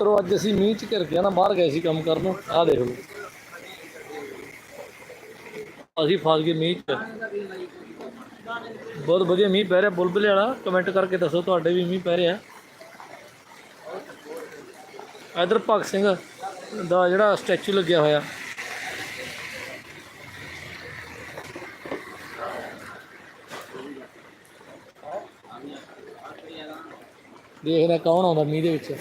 ਚਲੋ ਅੱਜ ਅਸੀਂ ਮੀਂਹ ਚ ਘਿਰ ਗਿਆ ਨਾ ਬਾਹਰ ਗਏ ਸੀ ਕੰਮ ਕਰਨ। ਆਹ ਦੇਖ ਲਓ। ਅਸੀਂ ਫਸ ਗਏ ਮੀਂਹ ਚ। ਬਹੁਤ ਵਧੀਆ ਮੀਂਹ ਪੈ ਰਿਹਾ। ਬੁਲਬੁਲੇ ਵਾਲਾ ਕਮੈਂਟ ਕਰਕੇ ਦੱਸੋ, ਤੁਹਾਡੇ ਵੀ ਮੀਂਹ ਪੈ ਰਿਹਾ। ਇਧਰ ਭਗਤ ਸਿੰਘ ਦਾ ਜਿਹੜਾ ਸਟੈਚੂ ਲੱਗਿਆ ਹੋਇਆ। ਦੇਖਦੇ ਹਾਂ ਕੌਣ ਆਉਂਦਾ ਮੀਂਹ ਦੇ ਵਿੱਚ।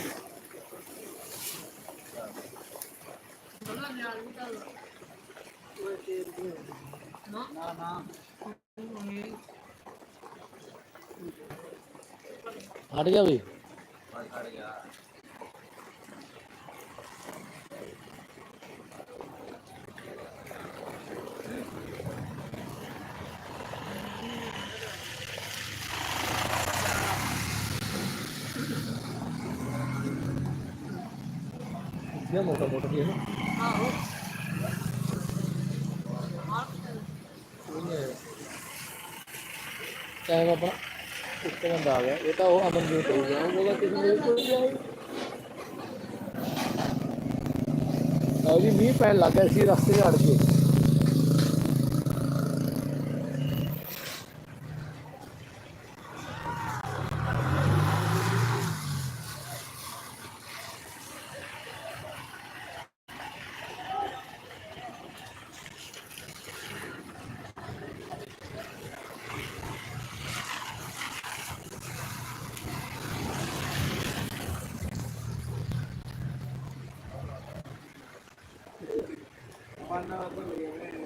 ਹਟ ਗਿਆ ਵੀ ਇਹ ਮੋਟਾ ਮੋਟਾ ਜਿਹਾ ਨਾ ਟਾਈਮ ਆਪਣਾ ਇੱਕ ਬੰਦਾ ਆ ਗਿਆ। ਇਹ ਤਾਂ ਉਹ ਅਮਨਜੀਤ ਹੋ ਗਿਆ। ਉਹਦਾ ਕਿਸੇ ਨੇ ਕੋਈ ਗਿਆ ਜੀ ਮੀਂਹ ਪੈਣ ਲੱਗ ਗਿਆ ਸੀ ਰਸਤੇ 'ਚ ਅੜ ਗਏ ਲੈ ਹੋਏ ਬੈਠੇ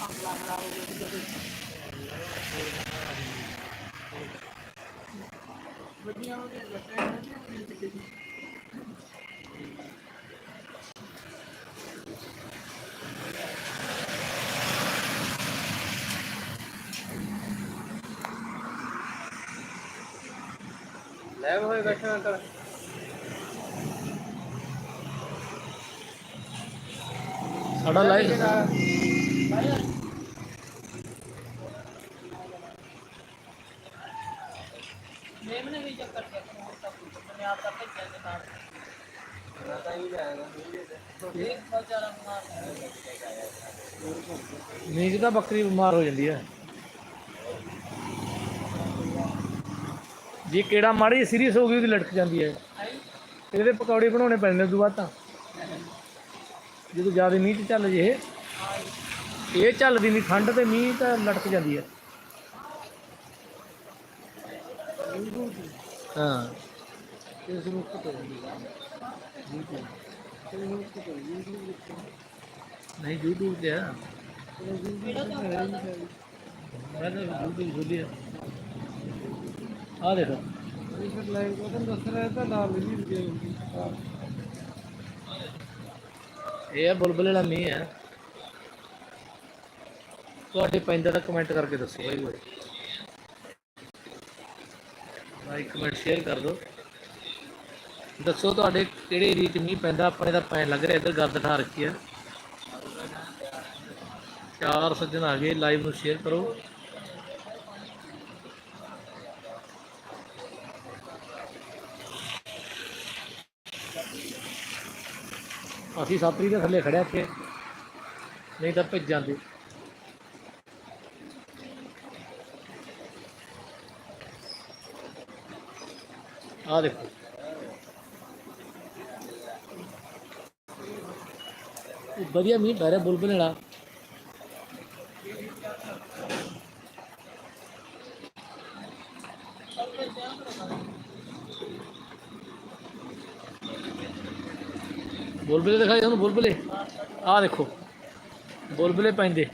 ਅੰਕਲ ਸਾਡਾ ਲਾਈਵ ਮੇਮਨੇ ਵੀ ਚੱਕਰ ਕੇ ਆਪਣੇ ਆਪ ਦਾ ਭੇਜਿਆ ਦੇ ਨਾਲ ਤਾਂ ਹੀ ਜਾਏਗਾ ਇੱਕ ਬਚਾਰਾ ਮਾਰ ਮੀਂਹ 'ਚ ਤਾਂ ਬੱਕਰੀ ਬਿਮਾਰ ਹੋ ਜਾਂਦੀ ਹੈ ਜੇ ਕਿਹੜਾ ਮਾੜੀ ਸੀਰੀਅਸ ਹੋ ਗਈ ਉਹਦੀ ਲਟਕ ਜਾਂਦੀ ਹੈ। ਇਹਦੇ ਪਕੌੜੇ ਬਣਾਉਣੇ ਪੈਣੇ ਨੇ ਉਦੋਂ ਬਾਅਦ ਤਾਂ। ਜਦੋਂ ਜ਼ਿਆਦਾ ਮੀਂਹ ਚੱਲ ਜੇ ਇਹ ਇਹ ਚੱਲਦੀ ਨਹੀਂ ਠੰਡ ਤੇ ਮੀਂਹ ਤਾਂ ਲਟਕ ਜਾਂਦੀ ਹੈ। ਹਾਂ। ਇਸ ਨੂੰ ਕਿਤੇ ਨਹੀਂ YouTube ਤੇ ਆ। ਮੈਂ ਤਾਂ YouTube ਖੋਲੀ ਆ ਦੇਖੋ ਇਹ ਆ ਬੁਲਬੁਲ ਵਾਲਾ ਮੀਂਹ ਹੈ। ਤੁਹਾਡੇ ਪੈਂਦਾ ਤਾਂ ਕਮੈਂਟ ਕਰਕੇ ਦੱਸੋ ਭਾਈ ਕੋਈ। ਲਾਈਕ ਕਮੈਂਟ ਸ਼ੇਅਰ ਕਰ ਦਿਓ। ਦੱਸੋ ਤੁਹਾਡੇ ਕਿਹੜੇ ਏਰੀਆ 'ਚ ਮੀਂਹ ਪੈਂਦਾ? ਆਪਣੇ ਦਾ ਪੈਣ ਲੱਗ ਰਿਹਾ, ਇੱਧਰ ਗਰਦ ਠਾ ਰੱਖੀ ਹੈ। ਚਾਰ ਸੱਜਣ ਆ ਗਏ ਲਾਈਵ ਨੂੰ ਸ਼ੇਅਰ ਕਰੋ। ਅਸੀਂ ਸਾਤਰੀ ਦੇ ਥੱਲੇ ਖੜਿਆ ਇੱਥੇ। ਨਹੀਂ ਤਾਂ ਭਿੱਜ ਜਾਂਦੇ। ਆ ਦੇਖੋ। ਇਹ ਵਧੀਆ ਮੀਂਹ ਪੈ ਰਿਹਾ ਬੁਲਬੁਲ ਵਾਲਾ। ਬੁਲਬੁਲੇ ਦਿਖਾਈ ਤੁਹਾਨੂੰ ਬੁਲਬੁਲੇ? ਆਹ ਦੇਖੋ, ਬੁਲਬੁਲੇ ਪੈਂਦੇ।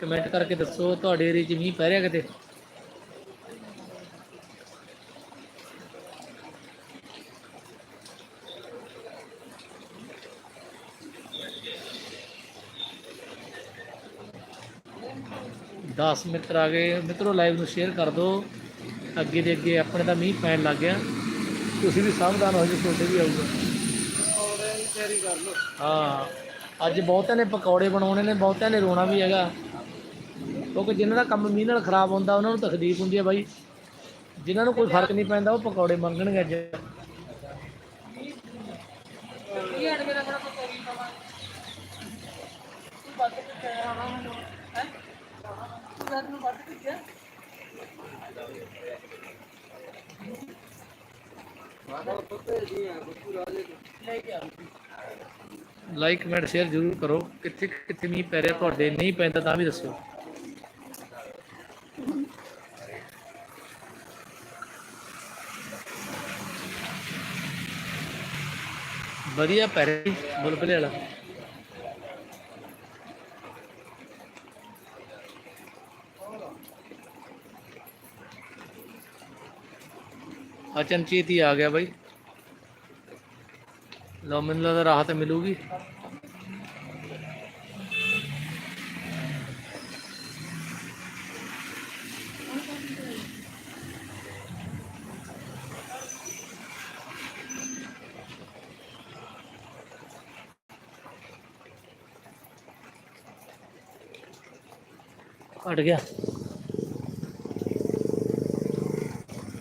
ਕਮੈਂਟ ਕਰਕੇ ਦੱਸੋ, ਤੁਹਾਡੇ ਏਰੀਆ 'ਚ ਮੀਂਹ ਪੈ ਰਿਹਾ ਕਿਤੇ? 10 ਮਿੱਤਰ ਆ ਗਏ। ਮਿੱਤਰੋ ਲਾਈਵ ਨੂੰ ਸ਼ੇਅਰ ਕਰ ਦਿਓ। ਅੱਗੇ ਦੇ ਅੱਗੇ ਆਪਣੇ ਤਾਂ ਮੀਂਹ ਪੈਣ ਲੱਗ ਗਿਆ। ਤੁਸੀਂ ਵੀ ਸਾਵਧਾਨ ਹੋ ਜਾਓ, ਤੁਹਾਡੇ ਵੀ ਆਊਗਾ। ਤਿਆਰੀ ਕਰ ਲਓ ਹਾਂ, ਅੱਜ ਬਹੁਤਿਆਂ ਨੇ ਪਕੌੜੇ ਬਣਾਉਣੇ ਨੇ, ਬਹੁਤਿਆਂ ਨੇ ਰੋਣਾ ਵੀ ਹੈਗਾ। ਕਿਉਂਕਿ ਜਿਨ੍ਹਾਂ ਦਾ ਕੰਮ ਮੀਂਹ ਨਾਲ ਖਰਾਬ ਹੁੰਦਾ, ਉਹਨਾਂ ਨੂੰ ਤਕਲੀਫ ਹੁੰਦੀ ਹੈ ਬਾਈ। ਜਿਨ੍ਹਾਂ ਨੂੰ ਕੋਈ ਫ਼ਰਕ ਨਹੀਂ ਪੈਂਦਾ, ਉਹ ਪਕੌੜੇ ਮੰਗਣਗੇ ਅੱਜ। ਕੀ ਹਟ ਮੇਰਾ ਬੜਾ ਪਕੌੜੀ ਪਾਵਾਂ ਤੂੰ ਬੱਤ ਕੇ ਕਹਿ ਰਹਾ ਮੈਨੂੰ ਨੂੰ ਬੱਤ ਕੇ ਲਾਈਕ ਕਮੈਂਟ ਸ਼ੇਅਰ ਜ਼ਰੂਰ ਕਰੋ। ਕਿੱਥੇ ਕਿੱਥੇ ਮੀਂਹ ਪੈ ਰਿਹਾ, ਤੁਹਾਡੇ ਨਹੀਂ ਪੈਂਦਾ ਤਾਂ ਵੀ ਦੱਸਿਓ ਵਧੀਆ ਪੈ ਰਿਹਾ ਬੁਲਬੁਲੇ ਵਾਲਾ। ਅਚਨਚੇਤ ਹੀ ਆ ਗਿਆ ਬਾਈ। ਲਓ ਮੈਨੂੰ ਲੱਗਦਾ ਰਾਹਤ ਮਿਲੂਗੀ। ਹਟ ਗਿਆ।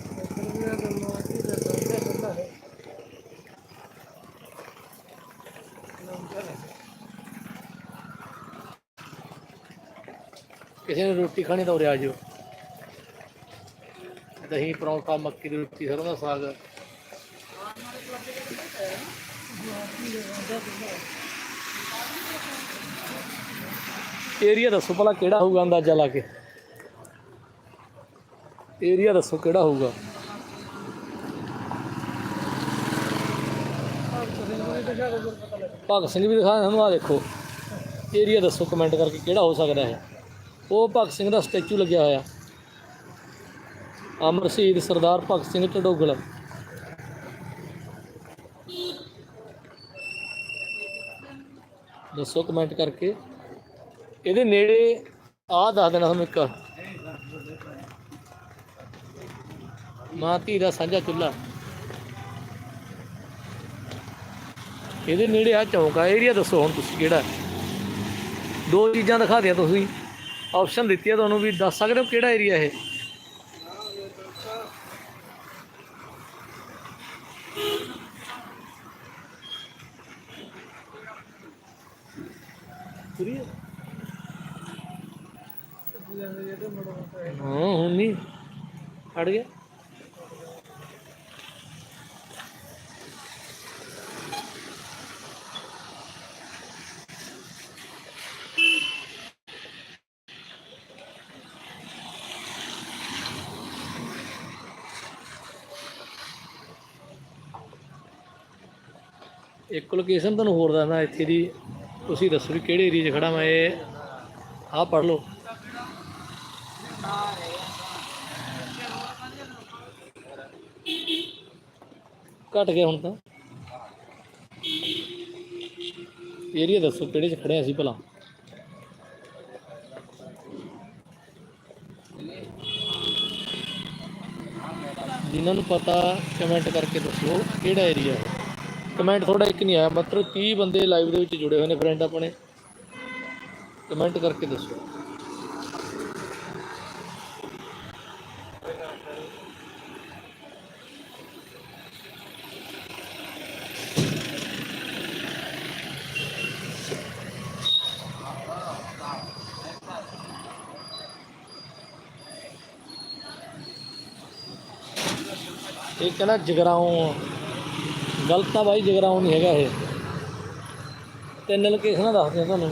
ਇੱਧਰ ਵੀ ਆ ਗੱਲਾਂ ਕੀ ਦੱਸਾਂ ਬੰਦਾ ਹੈ ਕਿਸੇ ਨੇ ਰੋਟੀ ਖਾਣੀ ਤਾਂ ਉਰੇ ਆ ਜਾਓ। ਦਹੀਂ, ਪਰੌਂਠਾ, ਮੱਕੀ ਦੀ ਰੋਟੀ ਸਰੋਂ ਦਾ ਸਾਗ। ਏਰੀਆ ਦੱਸੋ ਭਲਾ ਕਿਹੜਾ ਹੋਊਗਾ ਅੰਦਾਜ਼ਾ ਲਾ ਕੇ। ਏਰੀਆ ਦੱਸੋ ਕਿਹੜਾ ਹੋਊਗਾ। ਭਗਤ ਸਿੰਘ ਵੀ ਦਿਖਾ ਸਾਨੂੰ ਆ ਦੇਖੋ। ਏਰੀਆ ਦੱਸੋ ਕਮੈਂਟ ਕਰਕੇ ਕਿਹੜਾ ਹੋ ਸਕਦਾ ਹੈ। ਉਹ ਭਗਤ ਸਿੰਘ ਦਾ ਸਟੈਚੂ ਲੱਗਿਆ ਹੋਇਆ। ਅਮਰ ਸ਼ਹੀਦ ਸਰਦਾਰ ਭਗਤ ਸਿੰਘ ਢਡੋਗਲ। ਦੱਸੋ ਕਮੈਂਟ ਕਰਕੇ। ਇਹਦੇ ਨੇੜੇ ਆਹ ਦੱਸ ਦੇਣਾ ਤੁਹਾਨੂੰ ਇੱਕ। ਮਾਂ ਧੀ ਦਾ ਸਾਂਝਾ ਚੁੱਲ੍ਹਾ। ਇਹਦੇ ਨੇੜੇ ਆ ਚੌਂਕ ਆ। ਏਰੀਆ ਦੱਸੋ ਹੁਣ ਤੁਸੀਂ ਕਿਹੜਾ। ਦੋ ਚੀਜ਼ਾਂ ਦਿਖਾ ਦਿਆਂ ਤੁਸੀਂ। ਆਪਸ਼ਨ ਦਿੱਤੀ ਆ ਤੁਹਾਨੂੰ ਵੀ ਦੱਸ ਸਕਦੇ ਹੋ ਕਿਹੜਾ ਏਰੀਆ ਇਹ? ਹਾਂ, ਹੁਣ ਨਹੀਂ। ਅੜ ਗਿਆ। ਇੱਕ ਲੋਕੇਸ਼ਨ ਤੁਹਾਨੂੰ ਹੋਰ ਦੱਸਦਾ, ਇੱਥੇ ਦੀ ਤੁਸੀਂ ਦੱਸੋ ਵੀ ਕਿਹੜੇ ਏਰੀਆ 'ਚ ਖੜਾ ਮੈਂ, ਇਹ ਆਹ ਪੜ੍ਹ ਲਓ। ਘਟ ਗਿਆ ਹੁਣ ਤਾਂ। ਏਰੀਆ ਦੱਸੋ ਕਿਹੜੇ 'ਚ ਖੜੇ ਅਸੀਂ ਭਲਾ। ਜਿਨ੍ਹਾਂ ਨੂੰ ਪਤਾ ਕਮੈਂਟ ਕਰਕੇ ਦੱਸੋ ਕਿਹੜਾ ਏਰੀਆ ਹੈ ਕਮੈਂਟ ਥੋੜਾ ਇੱਕ ਨਹੀਂ ਆਇਆ, ਮਤਲਬ 30 ਬੰਦੇ ਲਾਈਵ ਦੇ ਵਿੱਚ ਜੁੜੇ ਹੋਏ ਨੇ ਫਰੈਂਡ ਆਪਣੇ। ਕਮੈਂਟ ਕਰਕੇ ਦੱਸੋ। ਇਹ ਕਹਿੰਦਾ ਜਗਰਾਉਂ ਗਲਤ ਆ ਬਾਈ ਜਗਰਾਉਂ ਨਹੀਂ ਹੈਗਾ ਇਹ। ਤਿੰਨ ਲੋਕੇਸ਼ਨਾਂ ਦੱਸਦੇ ਤੁਹਾਨੂੰ।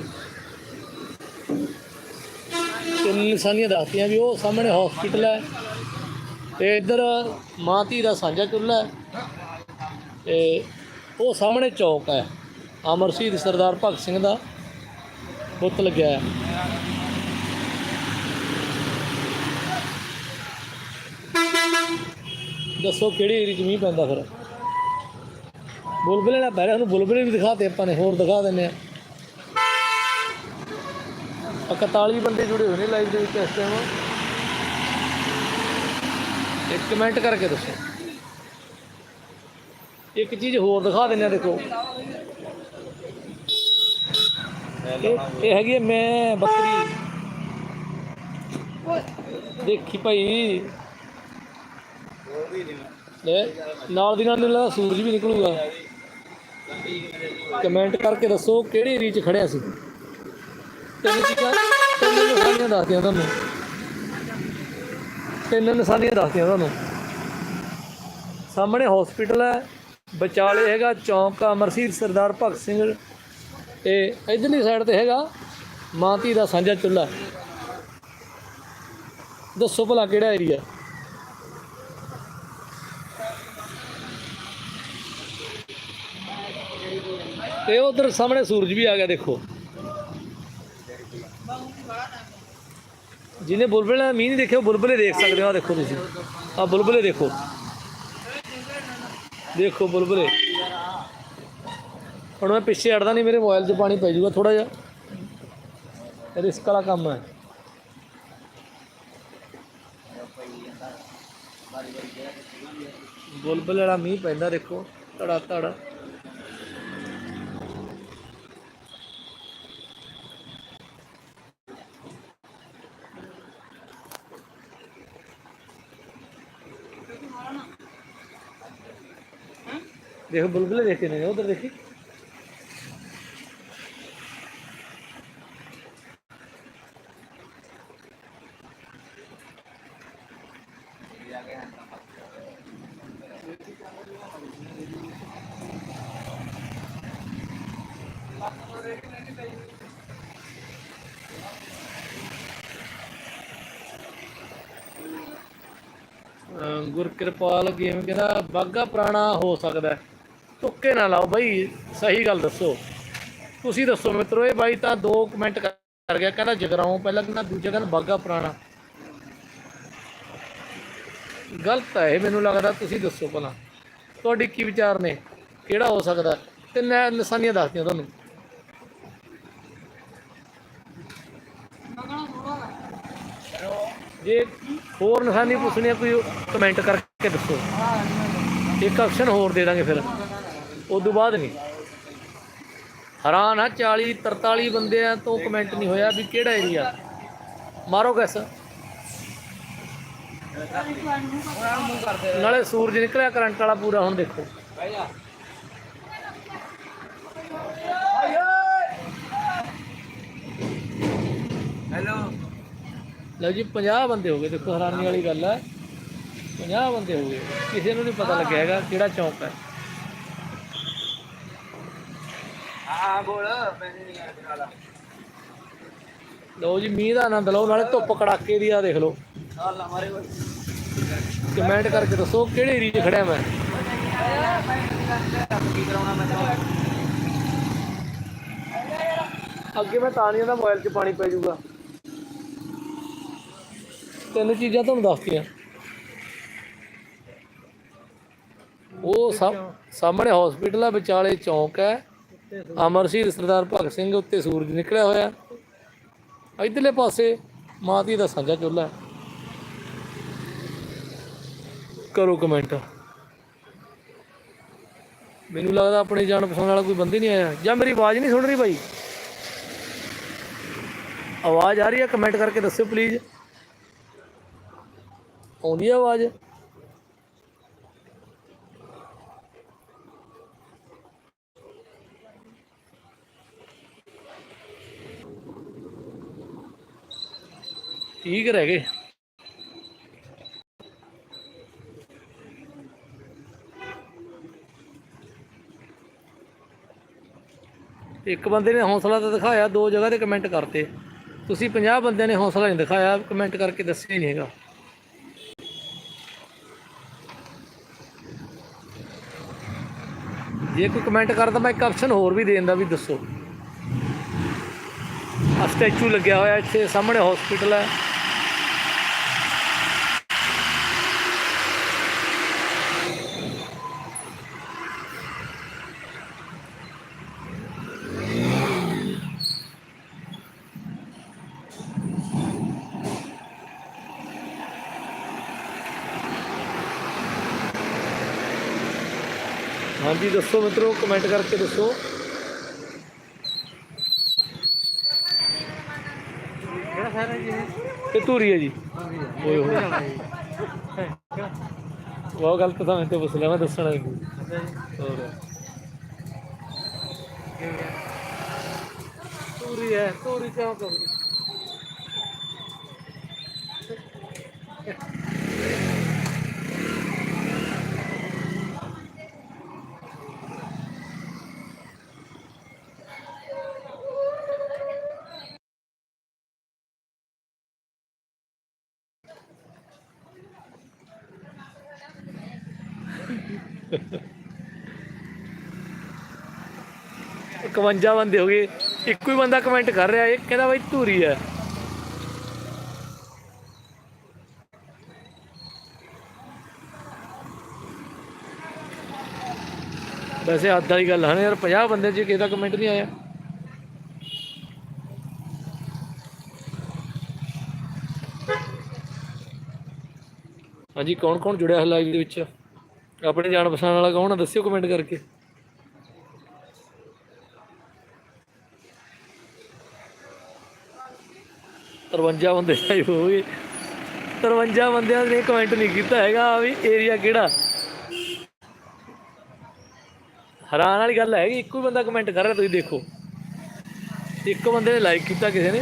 ਤਿੰਨ ਨਿਸ਼ਾਨੀਆਂ ਦੱਸਦੀਆਂ ਵੀ ਉਹ ਸਾਹਮਣੇ ਹਸਪੀਟਲ ਹੈ। ਤੇ ਇੱਧਰ ਮਾਂ ਧੀ ਦਾ ਸਾਂਝਾ ਚੁੱਲ੍ਹਾ ਹੈ। ਤੇ ਉਹ ਸਾਹਮਣੇ ਚੌਕ ਹੈ। ਅਮਰ ਸ਼ਹੀਦ ਸਰਦਾਰ ਭਗਤ ਸਿੰਘ ਦਾ ਬੁੱਤ ਲੱਗਿਆ ਹੈ। ਦੱਸੋ ਕਿਹੜੀ ਏਰੀਆ 'ਚ ਮੀਂਹ ਪੈਂਦਾ ਫਿਰ? ਬੁਲਬੁਲੇ ਨਾਲ ਪੈ ਰਿਹਾ, ਉਹਨੂੰ ਬੁਲਬੁਲੇ ਵੀ ਦਿਖਾਤੇ ਆਪਾਂ ਨੇ, ਹੋਰ ਦਿਖਾ ਦਿੰਨੇ ਆ। 41 ਬੰਦੇ ਜੁੜੇ ਹੋਏ ਨੇ ਲਾਈਵ ਦੇ ਵਿੱਚ ਇਸ ਟਾਈਮ ਇੱਕ ਕਮੈਂਟ ਕਰਕੇ ਦੱਸੋ। ਇੱਕ ਚੀਜ਼ ਹੋਰ ਦਿਖਾ ਦਿੰਦੇ ਆ, ਦੇਖੋ। ਇਹ ਇਹ ਹੈਗੀ ਹੈ ਮੈਂ ਬੱਕਰੀ। ਦੇਖੀ ਭਾਈ। ਲੈ, ਨਾਲ ਦੀ ਨਾਲ ਨਾਲ ਸੂਰਜ ਵੀ ਨਿਕਲੂਗਾ। ਕਮੈਂਟ ਕਰਕੇ ਦੱਸੋ ਕਿਹੜੀ ਏਰੀਆ 'ਚ ਖੜਿਆ ਸੀ? ਤਿੰਨ ਚੀਜ਼ਾਂ ਤਿੰਨ ਨਿਸ਼ਾਨੀਆਂ ਦੱਸਦੀਆਂ ਤੁਹਾਨੂੰ। ਤਿੰਨ ਨਿਸ਼ਾਨੀਆਂ ਦੱਸਦੀਆਂ ਤੁਹਾਨੂੰ। ਸਾਹਮਣੇ ਹਸਪੀਟਲ ਹੈ, ਵਿਚਾਲੇ ਹੈਗਾ ਚੌਂਕ ਅਮਰਸੀਰ ਸਰਦਾਰ ਭਗਤ ਸਿੰਘ ਤੇ ਇਧਰਲੀ ਸਾਈਡ ਤੇ ਹੈਗਾ ਮਾਂ ਧੀ ਦਾ ਸਾਂਝਾ ਚੁੱਲ੍ਹਾ। ਦੱਸੋ ਭਲਾ ਕਿਹੜਾ ਏਰੀਆ ਤੇ ਉਧਰ ਸਾਹਮਣੇ ਸੂਰਜ ਵੀ ਆ ਗਿਆ, ਦੇਖੋ। ਜਿਹਨੇ ਬੁਲਬੁਲ ਦਾ ਮੀਂਹ ਨਹੀਂ ਦੇਖਿਆ, ਉਹ ਬੁਲਬੁਲੇ ਦੇਖ ਸਕਦੇ ਹੋ ਆ ਦੇਖੋ ਤੁਸੀਂ। ਆ ਬੁਲਬੁਲੇ ਦੇਖੋ। ਦੇਖੋ ਬੁਲਬੁਲੇ। ਹੁਣ ਮੈਂ ਪਿੱਛੇ ਹਟਦਾ ਨਹੀਂ ਮੇਰੇ ਮੋਬਾਈਲ 'ਚ ਪਾਣੀ ਪੈ ਜਾਊਗਾ ਥੋੜਾ ਜਿਹਾ। ਰਿਸਕ ਵਾਲਾ ਕੰਮ ਹੈ। ਬੁਲਬੁਲ ਵਾਲਾ ਮੀਂਹ ਪੈਂਦਾ, ਦੇਖੋ। ਧੜਾ ਧੜਾ ਦੇਖੋ, ਬੁਲਬੁਲੇ ਦੇਖੇ ਨੇ, ਉਧਰ ਦੇਖੀ ਅਹ ਗੁਰਕਿਰਪਾਲ ਗੇਮ ਕਹਿੰਦਾ ਬਾਗਾ ਪੁਰਾਣਾ ਹੋ ਸਕਦਾ ਹੈ। ਤੁੱਕੇ ਨਾ ਲਾਓ ਬਾਈ, ਸਹੀ ਗੱਲ ਦੱਸੋ। ਤੁਸੀਂ ਦੱਸੋ ਮਿੱਤਰੋ, ਇਹ ਬਾਈ ਤਾਂ ਦੋ ਕਮੈਂਟ ਕਰ ਗਿਆ, ਕਹਿੰਦਾ ਜਗਰਾਉਂ, ਪਹਿਲਾਂ ਕਹਿੰਦਾ ਦੂਜਾ ਕਹਿੰਦਾ ਬਾਗਾ ਪੁਰਾਣਾ। ਗਲਤ ਹੈ ਇਹ, ਮੈਨੂੰ ਲੱਗਦਾ ਤੁਸੀਂ ਦੱਸੋ ਭਲਾ। ਤੁਹਾਡੇ ਕੀ ਵਿਚਾਰ ਨੇ? ਕਿਹੜਾ ਹੋ ਸਕਦਾ? ਤੇ ਮੈਂ ਨਿਸ਼ਾਨੀਆਂ ਦੱਸਦੀਆਂ ਤੁਹਾਨੂੰ। ਜੇ ਹੋਰ ਨਿਸ਼ਾਨੀ ਪੁੱਛਣੀ ਕੋਈ ਕਮੈਂਟ ਕਰਕੇ ਦੱਸੋ। ਇੱਕ ਆਪਸ਼ਨ ਹੋਰ ਦੇ ਦਾਂਗੇ ਫਿਰ। ਤੋਂ ਬਾਅਦ ਨਹੀਂ। ਹੈਰਾਨ ਆ 40 43 ਬੰਦਿਆਂ ਤੋਂ ਕਮੈਂਟ ਨਹੀਂ ਹੋਇਆ ਵੀ ਕਿਹੜਾ ਏਰੀਆ ਮਾਰੋ ਗੈਸ ਨਾਲੇ ਸੂਰਜ ਨਿਕਲਿਆ ਕਰੰਟ ਵਾਲਾ ਪੂਰਾ ਹੁਣ ਦੇਖੋ। ਹੈਲੋ ਲਓ ਜੀ 50 ਬੰਦੇ ਹੋ ਗਏ ਦੇਖੋ ਹੈਰਾਨੀ ਵਾਲੀ ਗੱਲ ਹੈ 50 ਬੰਦੇ ਹੋ ਗਏ। ਕਿਸੇ ਨੂੰ ਨਹੀਂ ਪਤਾ ਲੱਗਿਆ ਹੈਗਾ ਕਿਹੜਾ ਚੌਂਕ ਹੈ ਹਾਂ ਬੋਲ ਨਹੀਂ ਆ ਲਓ ਜੀ ਮੀਂਹ ਦਾ ਆਨੰਦ ਲਓ ਨਾਲੇ ਧੁੱਪ ਕੜਾਕੇ ਦੀ ਆ ਦੇਖ ਲਓ। ਹਾਲ ਕਮੈਂਟ ਕਰਕੇ ਦੱਸੋ ਕਿਹੜੇ ਏਰੀਆ 'ਚ ਖੜਿਆ ਮੈਂ? ਅੱਗੇ ਮੈਂ ਤਾਨੀਆਂ ਦਾ ਮੋਬਾਈਲ 'ਚ ਪਾਣੀ ਪੈ ਜਾਊਗਾ। ਤਿੰਨ ਚੀਜ਼ਾਂ ਤੁਹਾਨੂੰ ਦੱਸਤੀਆਂ। ਉਹ ਸਾਹਮਣੇ ਹਸਪੀਟਲ ਹੈ ਵਿਚਾਲੇ ਚੌਂਕ ਹੈ। ਅਮਰ ਸ਼ਹੀਦ ਸਰਦਾਰ ਭਗਤ ਸਿੰਘ ਉੱਤੇ ਸੂਰਜ ਨਿਕਲਿਆ ਹੋਇਆ। ਇਧਰਲੇ ਪਾਸੇ ਮਾਂ ਦੀ ਦਾ ਸਾਂਝਾ ਚੁੱਲ੍ਹਾ ਕਰੋ ਕਮੈਂਟ। ਮੈਨੂੰ ਲੱਗਦਾ ਆਪਣੇ ਜਾਣ ਪਛਾਣ ਵਾਲਾ ਕੋਈ ਬੰਦੇ ਨਹੀਂ ਆਇਆ। ਜਾਂ ਮੇਰੀ ਆਵਾਜ਼ ਨਹੀਂ ਸੁਣ ਰਹੀ ਬਾਈ ਆਵਾਜ਼ ਆ ਰਹੀ ਹੈ ਕਮੈਂਟ ਕਰਕੇ ਦੱਸਿਓ ਪਲੀਜ਼ ਆਉਂਦੀ ਆਵਾਜ਼? ਠੀਕ ਰਹਿ ਗਏ। ਇੱਕ ਬੰਦੇ ਨੇ ਹੌਸਲਾ ਤਾਂ ਦਿਖਾਇਆ, ਦੋ ਜਗ੍ਹਾ ਤੇ ਕਮੈਂਟ ਕਰਤੇ। ਤੁਸੀਂ 50 ਬੰਦਿਆਂ ਨੇ ਹੌਸਲਾ ਨਹੀਂ ਦਿਖਾਇਆ ਕਮੈਂਟ ਕਰਕੇ ਦੱਸਿਆ ਹੀ ਨਹੀਂ ਹੈਗਾ। ਜੇ ਕੋਈ ਕਮੈਂਟ ਕਰਦਾ ਮੈਂ ਇੱਕ ਆਪਸ਼ਨ ਹੋਰ ਵੀ ਦੇਣ ਦਾ ਵੀ ਦੱਸੋ। ਆ ਸਟੈਚੂ ਲੱਗਿਆ ਹੋਇਆ ਇੱਥੇ, ਸਾਹਮਣੇ ਹਸਪੀਟਲ ਹੈ। ਹਾਂਜੀ, ਦੱਸੋ ਮਿੱਤਰੋ ਕਮੈਂਟ ਕਰਕੇ ਦੱਸੋ। ਕਿਹੜਾ ਸ਼ਹਿਰ ਹੈ ਜੀ ਇਹ? ਧੂਰੀ ਹੈ ਜੀ। ਓਏ ਹੋਏ। ਬਹੁਤ ਗਲਤ ਤਾਂ ਮੈਂ ਤੇ ਪੁੱਛ ਲਿਆ, ਮੈਂ ਦੱਸਣਾ ਨਹੀਂ ਹੋਰ। ਧੂਰੀ ਹੈ, ਧੂਰੀ ਚੌਂਕ ਹੈ 51 ਬੰਦੇ ਹੋ ਗਏ। ਇੱਕੋ ਹੀ ਬੰਦਾ ਕਮੈਂਟ ਕਰ ਰਿਹਾ, ਇਹ ਕਹਿੰਦਾ ਬਾਈ ਧੂਰੀ ਹੈ। ਵੈਸੇ ਹੱਦ ਵਾਲੀ ਗੱਲ ਹੈ ਨਾ ਯਾਰ 50 ਬੰਦੇ 'ਚ ਕਿਸੇ ਦਾ ਕਮੈਂਟ ਨਹੀਂ ਆਇਆ। ਹਾਂਜੀ ਕੌਣ ਕੌਣ ਜੁੜਿਆ ਹੈ ਲਾਈਵ ਦੇ ਵਿੱਚ? ਆਪਣੇ ਜਾਣ ਪਛਾਣ ਵਾਲਾ ਕੌਣ ਆ? ਦੱਸਿਓ ਕਮੈਂਟ ਕਰਕੇ। ਤਰਵੰਜਾ ਬੰਦੇ ਲਾਈਵ ਹੋ ਗਏ ਤਰਵੰਜਾ ਬੰਦਿਆਂ ਨੇ ਕਮੈਂਟ ਨਹੀਂ ਕੀਤਾ ਹੈਗਾ ਵੀ ਏਰੀਆ ਕਿਹੜਾ? ਹੈਰਾਨ ਵਾਲੀ ਗੱਲ ਹੈ ਕਿ ਇੱਕੋ ਹੀ ਬੰਦਾ ਕਮੈਂਟ ਕਰ ਰਿਹਾ, ਤੁਸੀਂ ਦੇਖੋ। ਇੱਕ ਬੰਦੇ ਨੇ ਲਾਈਕ ਕੀਤਾ ਕਿਸੇ ਨੇ।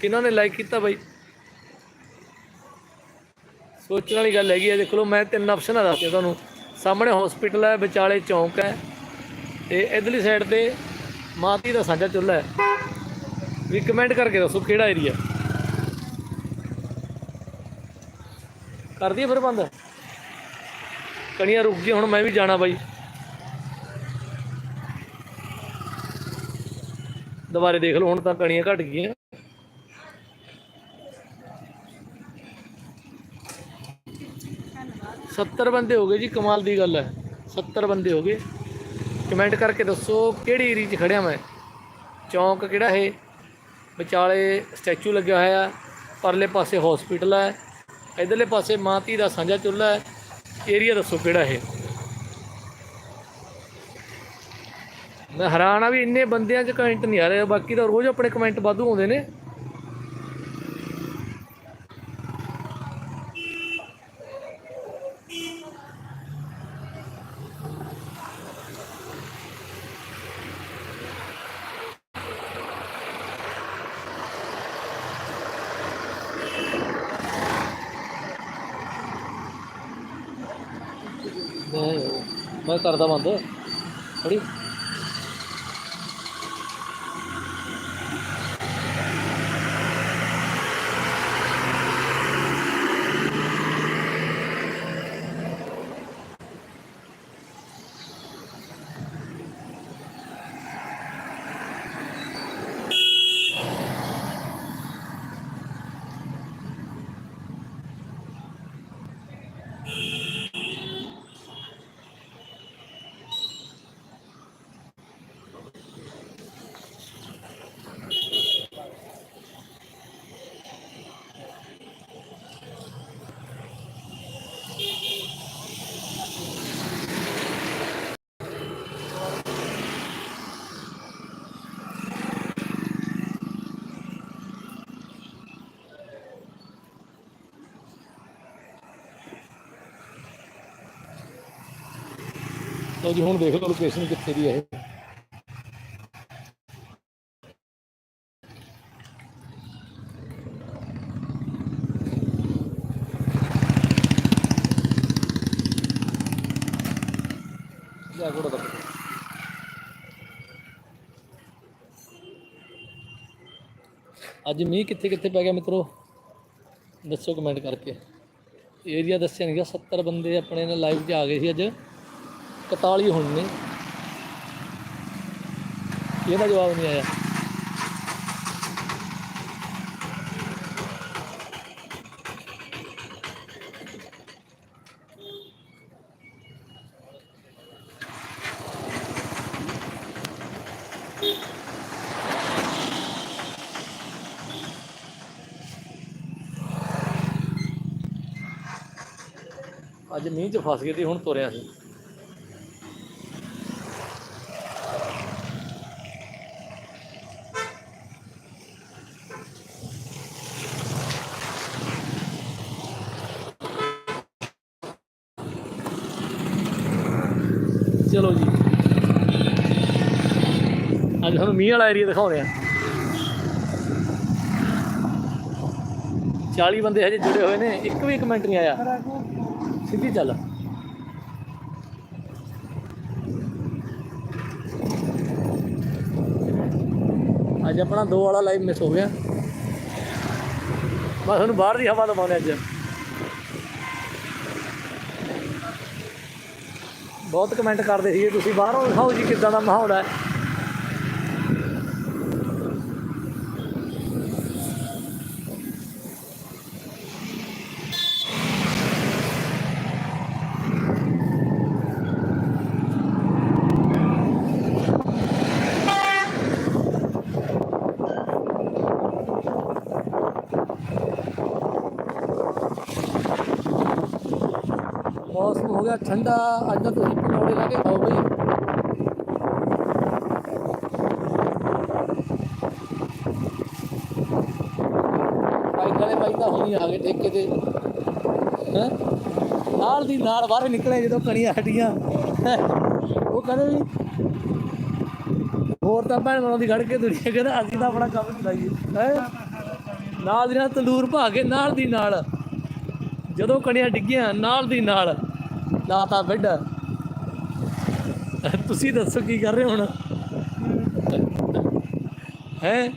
ਕਿਹਨਾਂ ਨੇ ਲਾਈਕ ਕੀਤਾ ਬਾਈ? ਸੋਚਣ ਵਾਲੀ ਗੱਲ ਹੈਗੀ ਹੈ ਦੇਖ ਲਓ, ਮੈਂ ਤਿੰਨ ਆਪਸ਼ਨ ਆ ਦੱਸਦੇ ਤੁਹਾਨੂੰ। ਸਾਹਮਣੇ ਹਸਪੀਟਲ ਹੈ, ਵਿਚਾਲੇ ਚੌਂਕ ਹੈ, ਤੇ ਇਧਰਲੀ ਸਾਈਡ ਤੇ ਮਾਤੀ ਦਾ ਸਾਂਝਾ ਚੁੱਲ੍ਹਾ ਹੈ। ਵੀ ਕਮੈਂਟ ਕਰਕੇ ਦੱਸੋ ਕਿਹੜਾ ਏਰੀਆ ਕਰ ਦਈਏ ਫਿਰ ਬੰਦ ਕਣੀਆਂ ਰੁਕ ਗਈਆਂ, ਹੁਣ ਮੈਂ ਵੀ ਜਾਣਾ ਬਾਈ। ਦੁਬਾਰੇ ਦੇਖ ਲਓ, ਹੁਣ ਤਾਂ ਕਣੀਆਂ ਘਟ ਗਈਆਂ। ਸੱਤਰ ਬੰਦੇ ਹੋ ਗਏ ਜੀ, ਕਮਾਲ ਦੀ ਗੱਲ ਹੈ। 70 ਬੰਦੇ ਹੋ ਗਏ। ਕਮੈਂਟ ਕਰਕੇ ਦੱਸੋ ਕਿਹੜੀ ਏਰੀਆ 'ਚ ਖੜਿਆ ਮੈਂ? ਚੌਂਕ ਕਿਹੜਾ ਹੈ ਵਿਚਾਲੇ ਸਟੈਚੂ ਲੱਗਿਆ ਹੋਇਆ ਹੈ, ਪਰਲੇ ਪਾਸੇ ਹਸਪੀਟਲ ਹੈ, ਇਧਰਲੇ ਪਾਸੇ ਮਾਂ ਧੀ ਦਾ ਸਾਂਝਾ ਚੁੱਲ੍ਹਾ ਹੈ ਏਰੀਆ ਦੱਸੋ ਕਿਹੜਾ ਹੈ ਮੈਂ ਹੈਰਾਨ ਆ ਵੀ ਇੰਨੇ ਬੰਦਿਆਂ 'ਚ ਕਮੈਂਟ ਨਹੀਂ ਆ ਰਹੇ, ਬਾਕੀ ਤਾਂ ਰੋਜ਼ ਆਪਣੇ ਕਮੈਂਟ ਵਾਧੂ ਆਉਂਦੇ ਨੇ ਮੈਂ ਮੈਂ ਕਰਦਾ ਬੰਦ। ਖੜੀ। ਲਓ ਜੀ, ਹੁਣ ਦੇਖ ਲਓ ਲੋਕੇਸ਼ਨ ਕਿੱਥੇ ਦੀ ਹੈ ਇਹ। ਜਾ ਕੋੜਾ ਤੱਕ ਅੱਜ ਮੀਂਹ ਕਿੱਥੇ ਕਿੱਥੇ ਪੈ ਗਿਆ ਮਿੱਤਰੋ? ਦੱਸੋ ਕਮੈਂਟ ਕਰਕੇ। ਏਰੀਆ ਦੱਸਿਆ ਨਹੀਂ ਗਿਆ 70 ਬੰਦੇ ਆਪਣੇ ਨਾਲ ਲਾਈਵ 'ਚ ਆ ਗਏ ਸੀ ਅੱਜ। 41 ਹੁਣ ਨੇ ਇਹਦਾ ਜਵਾਬ ਨਹੀਂ ਆਇਆ। ਅੱਜ ਮੀਂਹ 'ਚ ਫਸ ਗਏ ਤੇ ਹੁਣ ਤੁਰਿਆ ਸੀ ਚਲੋ ਜੀ ਅੱਜ ਤੁਹਾਨੂੰ ਮੀਂਹ ਵਾਲਾ ਏਰੀਆ ਦਿਖਾਉਂਦੇ ਆ। 40 ਬੰਦੇ ਹਜੇ ਜੁੜੇ ਹੋਏ ਨੇ, ਇੱਕ ਵੀ ਕਮੈਂਟ ਨਹੀਂ ਆਇਆ। ਸਿੱਧੀ ਚੱਲ। ਅੱਜ ਆਪਣਾ ਦੋ ਵਾਲਾ ਲਾਈਵ ਮਿਸ ਹੋ ਗਿਆ। ਮੈਂ ਤੁਹਾਨੂੰ ਬਾਹਰ ਦੀ ਹਵਾ ਦਵਾਉਂਦੇ ਅੱਜ। ਬਹੁਤ ਕਮੈਂਟ ਕਰਦੇ ਸੀਗੇ, ਤੁਸੀਂ ਬਾਹਰੋਂ ਦਿਖਾਓ ਜੀ ਕਿੱਦਾਂ ਦਾ ਮਾਹੌਲ ਹੈ ਮੌਸਮ ਹੋ ਗਿਆ, ਠੰਡਾ ਅੱਜ ਤਾਂ ਤੁਸੀਂ ਪਕੌੜੇ ਲਾ ਕੇ ਖਾਓ ਬਈ। ਬਾਈ ਵਾਲੇ ਬਾਈ ਤਾਂ ਹੁਣੀ ਆ ਗਏ ਠੇਕੇ ਤੇ। ਹੈਂ? ਨਾਲ ਦੀ ਨਾਲ ਬਾਹਰ ਨਿਕਲੇ ਜਦੋਂ ਕਣੀਆਂ ਹਟੀਆਂ। ਉਹ ਕਹਿੰਦੇ ਵੀ ਹੋਰ ਤਾਂ ਭੈਣ ਮਨਾਂ ਦੀ ਖੜ ਕੇ ਦੁਨੀਆ ਕਹਿੰਦਾ, ਅਸੀਂ ਤਾਂ ਆਪਣਾ ਕੰਮ ਚਲਾਈਏ। ਹੈ? ਨਾਲ ਦੀ ਨਾਲ ਤੰਦੂਰ ਭਾ ਕੇ, ਨਾਲ ਦੀ ਨਾਲ ਜਦੋਂ ਕਣੀਆਂ ਡਿੱਗੀਆਂ, ਨਾਲ ਦੀ ਨਾਲ ਲਾਤਾ ਬੈੱਡ ਤੁਸੀਂ ਦੱਸੋ ਕੀ ਕਰ ਰਹੇ ਹੋ ਹੁਣ? ਹੈ?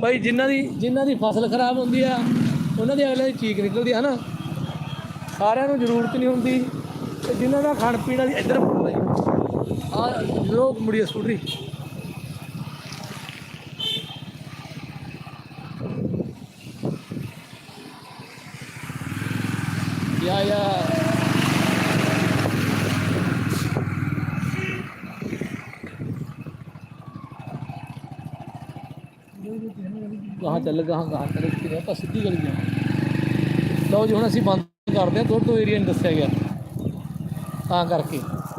ਭਾਈ, ਜਿਨ੍ਹਾਂ ਦੀ ਜਿਨ੍ਹਾਂ ਦੀ ਫਸਲ ਖਰਾਬ ਹੁੰਦੀ ਆ, ਉਹਨਾਂ ਦੀ ਅਗਲੇ ਦੀ ਚੀਕ ਨਿਕਲਦੀ ਹੈ ਨਾ ਸਾਰਿਆਂ ਨੂੰ ਜ਼ਰੂਰਤ ਨਹੀਂ ਹੁੰਦੀ। ਤੇ ਜਿਨ੍ਹਾਂ ਦਾ ਖਾਣ ਪੀਣ ਵਾਲੀ ਇੱਧਰ ਆ, ਲੋਕ ਮੁੜੀਏ ਸਕੂਟਰੀ। ਚੱਲ ਕਹਾਂ ਕਹਾਂ ਕਰੇ ਕਿ ਆਪਾਂ ਸਿੱਧੀ ਗਲੀ ਜਾ ਲਓ ਜੀ, ਹੁਣ ਅਸੀਂ ਬੰਦ ਕਰਦੇ ਹਾਂ ਤੁਹਾਡੇ ਤੋਂ ਏਰੀਆ ਨਹੀਂ ਦੱਸਿਆ ਗਿਆ। ਤਾਂ ਕਰਕੇ।